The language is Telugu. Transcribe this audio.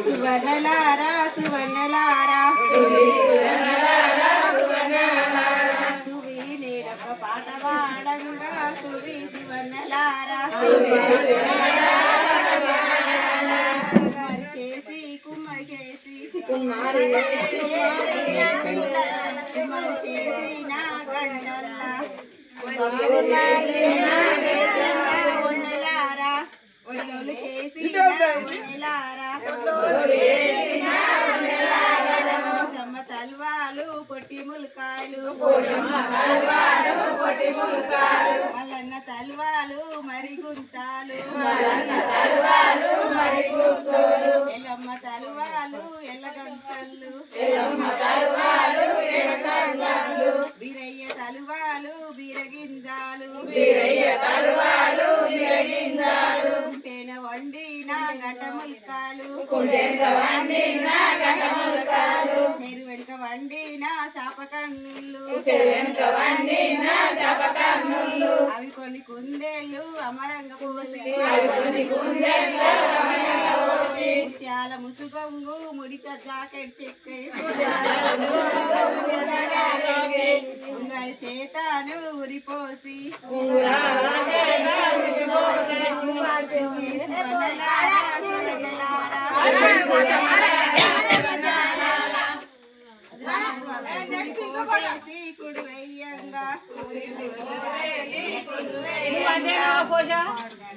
సువర్ణలారా సువర్ణలారా. సువి నేడొక పాట పాడంగా సువి సువర్ణలారా చేసి కుమ్మరి చేసి చేసి నా గండల్లా చేసి పోషమ్మ పొట్టి ములకాయలు. మల్లన్న తల్వాలు మరి గుంతాలు ఎల్లమ్మ తలువాలు ఎల్లగంతలు బీరయ్య తలువాలు బీరగింజాలు బీరయ్య తల్వాలు బీరగింజ వండిన గడ్డ ముల్కాలు చెరు వెనుక వండిన శాప కన్నులు అవి కొన్ని కుందేళ్ళు అమరంగ పోసే. ముత్యాల ముసుగొంగు ముడిక జాకెట్ చెక్కే. చేతాను ఉరిపోసి. కోసేసి కుడి వెయ్యంగా